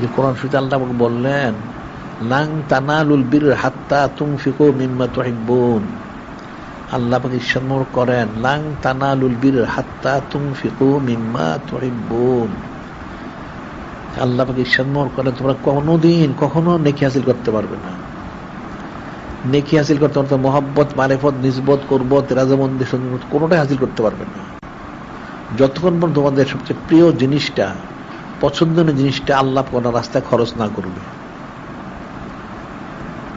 যে কোরআন শরীফে আল্লাহ বললেন, লাং তানালুল বীর হাত্তা তুম ফিকো মিম্মা তুহিব্বুন। আল্লাহ পাকে ইচ্ছামর করেন, লাং তানালুল বীর হাত্তা তুম ফিকো মিম্মা তুহিব্বুন। আল্লাহ পাকে ইচ্ছামর করেন, তোমরা কোনোদিন কখনো নেকি হাসিল করতে পারবে না। নেকি হাসিল করতে পারতো মোহাব্বত, মারেফত, নিজবত, করবত রাজামন্দি সন্দিবত কোনোটাই হাসিল করতে পারবে না। যতক্ষণ পর্যন্ত তোমাদের সবচেয়ে প্রিয় জিনিসটা পছন্দনীয় জিনিসটা আল্লাহ কোনো রাস্তায় খরচ না করবে।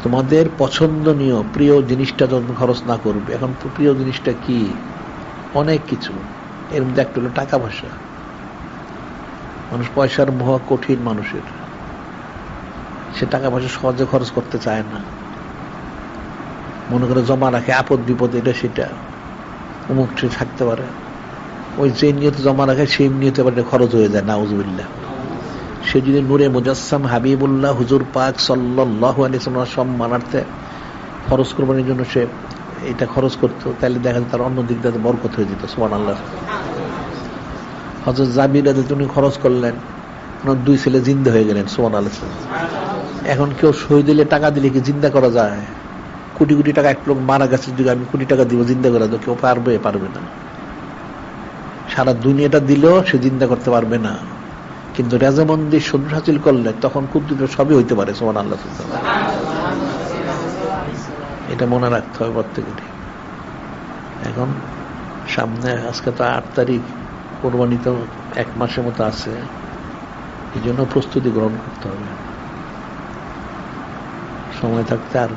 তোমাদের পছন্দনীয়, প্রিয় জিনিসটা যখন খরচ না করবে। এখন প্রিয় জিনিসটা কি? অনেক কিছু। এর মধ্যে একটা হলো টাকা পয়সা। মানুষ পয়সার মোহ কঠিন মানুষের। সে টাকা পয়সা সহজে খরচ করতে চায় না। মনে করে জমা রাখে আপদ বিপদ এটা সেটা। অমুক থাকতে পারে। ওই যে নিয়তে জমা রাখে, সেই নিয়তে এবার খরচ হয়ে যায়, নাউজুবিল্লাহ। সে যদি নূরে মুজাসসাম হাবিবুল্লাহ, হুজুর পাক সাল্লাহ আলী সম্মানার্থে খরচ করবার জন্য সে এটা খরচ করতো, তাহলে দেখা যায় তার অন্য দিক দিয়ে বরকত হয়ে যেত সোমান আল্লাহ হজরত জাবিরাতে তুমি খরচ করলেন, ওনার দুই ছেলে জিন্দা হয়ে গেলেন সোমান আল্লাহ এখন কেউ সই দিলে টাকা দিলে কি জিন্দা করা যায়? কোটি কোটি টাকা এক লোক মারা গেছে, যদি আমি কোটি টাকা দিব, জিন্দা করা তো কেউ পারবে পারবে না। সারা দুনিয়াটা দিলেও সে জিন্দা করতে পারবে না। কিন্তু রেজামন্দি সন্ধ্যা হাসিল করলে তখন কুদ্দুত সবই হইতে পারে সোমান আল্লাহ এটা মনে রাখতে হবে প্রত্যেকেরই। এখন সামনে আজকে তো আট তারিখ, কোরবানি তো এক মাসের মতো আছে। এই জন্য প্রস্তুতি গ্রহণ করতে হবে। সময় থাকতে আর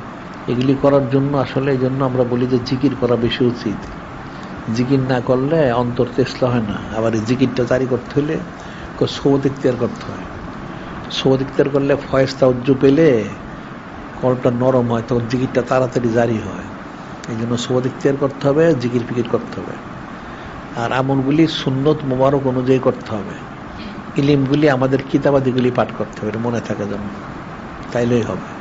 এগুলি করার জন্য আসলে এই জন্য আমরা বলি যে জিকির করা বেশি উচিত। জিকির না করলে অন্তর তেসলা হয় না। আবার এই জিকিরটা জারি করতে হলে সৌদ ইখতিয়ার করতে হয়। সৌদ ইখতিয়ার করলে ফয়েজ তাউজ্জ পেলে কলটা নরম হয়, তখন জিকিরটা তাড়াতাড়ি জারি হয়। এই জন্য সৌদ ইখতিয়ার করতে হবে, জিকির ফিকির করতে হবে। আর আমলগুলি সুন্নত মোবারক অনুযায়ী করতে হবে। ইলিমগুলি আমাদের কিতাবাদিগুলি পাঠ করতে হবে মনে থাকে যেন তাইলেই হবে।